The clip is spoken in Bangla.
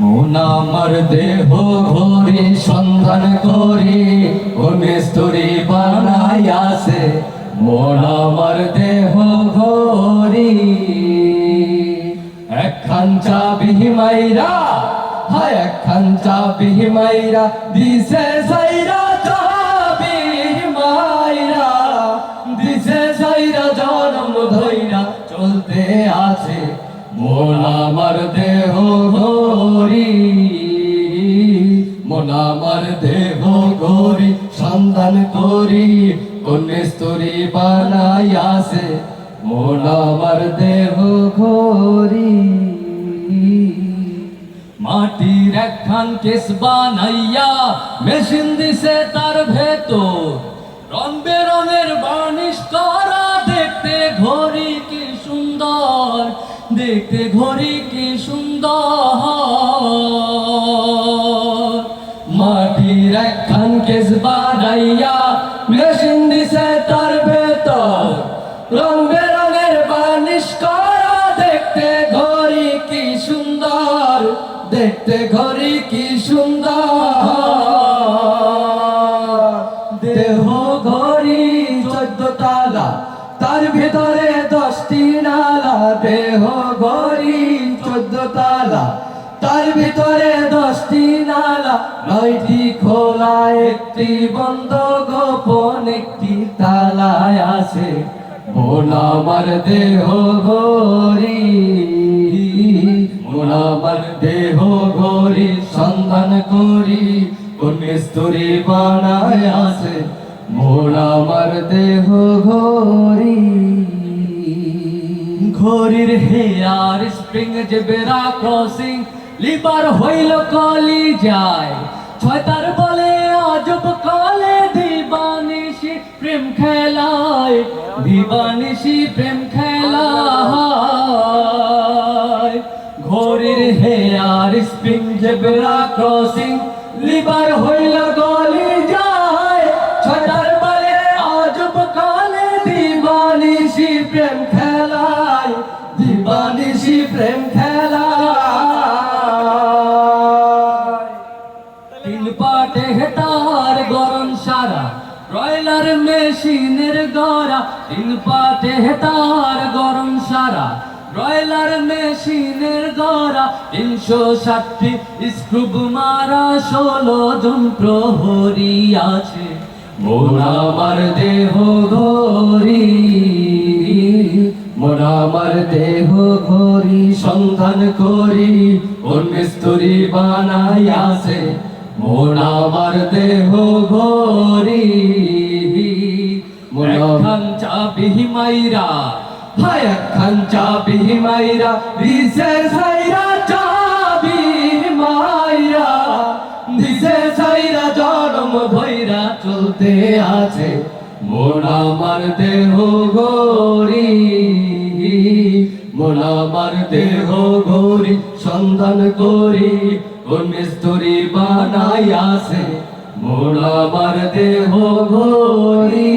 মন আমার দেহ ঘরে সন্ধান করি কোন স্তরি বানাই আসে মন আমার দেহ ঘরি একখান চাবি মাইরা হায়, একখান চাবি মাইরা দিছে সাইরা চাবি মাইরা দিছে সাইরা জনম ধইরা চলতে আছে। মন দেহ ঘরি মন দেহ ঘরি সন্ধান করি কোন স্তরি বানাই আসে দেহ ঘরি মাটির একখান কেস বানাইয়া মেশিন দিছে তার ভেতর। রং বেরঙের বার্নিশ দেখতে ঘড়ি কি সুন্দর। মাটির একখান কেস বানাইয়া মেশিন দিছে তার ভেতর। রং বেরঙের বার্নিশ করা দেখতে ঘড়ি কি সুন্দর। দেখতে ঘড়ি কি সুন্দর। দেহ ঘড়ি চোদ্দ তালা। তার ভিতরে দশটি নালা, দেহ গরি চোদ্দ তালা। তার ভিতরে দশটি নালা, নয়টি খোলা, একটি বন্ধ, গোপন একটি তালায় আছে। মন আমার দেহ গরি মন আমার দেহ ঘড়ি সন্ধান করি, কোন স্তরি বানায় আছে। মন আমার দেহ ঘড়ি ঘড়ির হেয়ার স্প্রিং যে বেড়া ক্রসিং লিবার হইল কলি যায়। ছয় তার বলে অজব কলে দিবানিসি প্রেম খেলায় দিবানিসি প্রেম খেলায়। ঘড়ির হেয়ার স্প্রিং যে বেড়া ক্রসিং লিবার হইল দিবানিসি প্রেম খেলায় তিন গরম সারা ব্রয়লার মেশিনের গড়া। তিন পাটে হেতার গরম সারা ব্রয়লার মেশিনের গড়া। তিনশো ষাটটি স্ক্রুব মারা, ষোলো জন প্রহরী আছে। মন আমার দেহ ঘরি আমার দেহ ঘরি সন্ধান করি কোন স্তরি বানাই আছে। মন আমার দেহ ঘরি মন চাবি মাইরা হায় খান চাবি মাইরা দিছে সাইরা চাবি মাইরা দিছে সাইরা জনম ভৈরা চলতে আছে। মন আমার দেহ গরি আমার দেহ গরি সন্ধান করি কোন বানাই আছে। মোড় আমার দেহ গরি